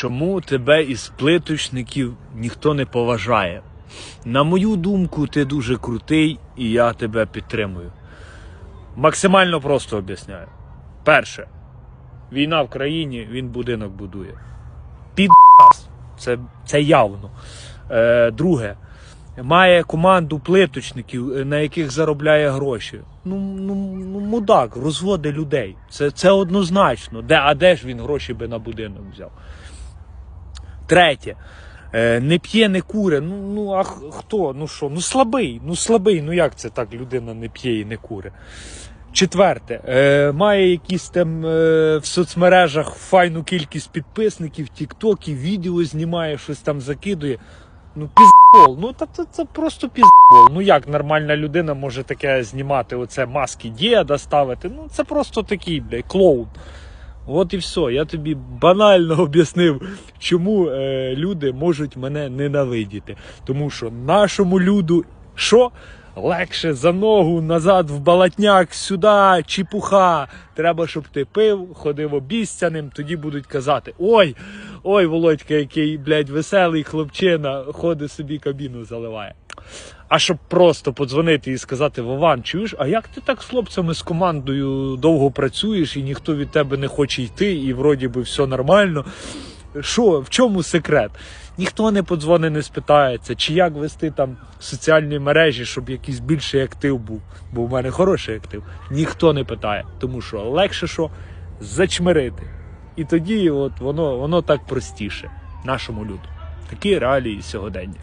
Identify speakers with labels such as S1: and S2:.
S1: чому тебе із плиточників ніхто не поважає? На мою думку, ти дуже крутий і я тебе підтримую. Максимально просто об'ясняю. Перше, війна в країні, він будинок будує. Підас. Це, це явно. Е, друге, має команду плиточників, е, на яких заробляє гроші. Ну, ну, ну мудак, розводи людей. Це, це однозначно. Де, а де ж він гроші би на будинок взяв? Третє. Е, не п'є, не куре. Ну, ну а хто? Ну що? Ну слабий, ну слабий. Ну як це так людина не п'є і не куре? Четверте, е, має якісь там е, в соцмережах файну кількість підписників, тіктоків, відео знімає, щось там закидує. Ну, піздбол. Ну та це, це просто піздбол. Ну як нормальна людина може таке знімати? Оце маски діда ставити. Ну це просто такий, блядь, клоун. От і все. Я тобі банально об'яснив, чому е, люди можуть мене ненавидіти. Тому що нашому люду що? Легше за ногу назад в балатняк, сюди, чіпуха. Треба, щоб ти пив, ходив обіцяним, тоді будуть казати: ой, ой, Володька, який, блядь, веселий хлопчина, ходить собі кабіну заливає. А щоб просто подзвонити і сказати: Вован, чуєш, а як ти так з хлопцями з командою довго працюєш і ніхто від тебе не хоче йти, і вроді би все нормально. Що, в чому секрет? Ніхто не подзвонить, не спитається, чи як вести там соціальні мережі, щоб якийсь більший актив був. Бо в мене хороший актив. Ніхто не питає, тому що легше що зачмирити. І тоді от воно, воно так простіше нашому люду. Такі реалії сьогодення.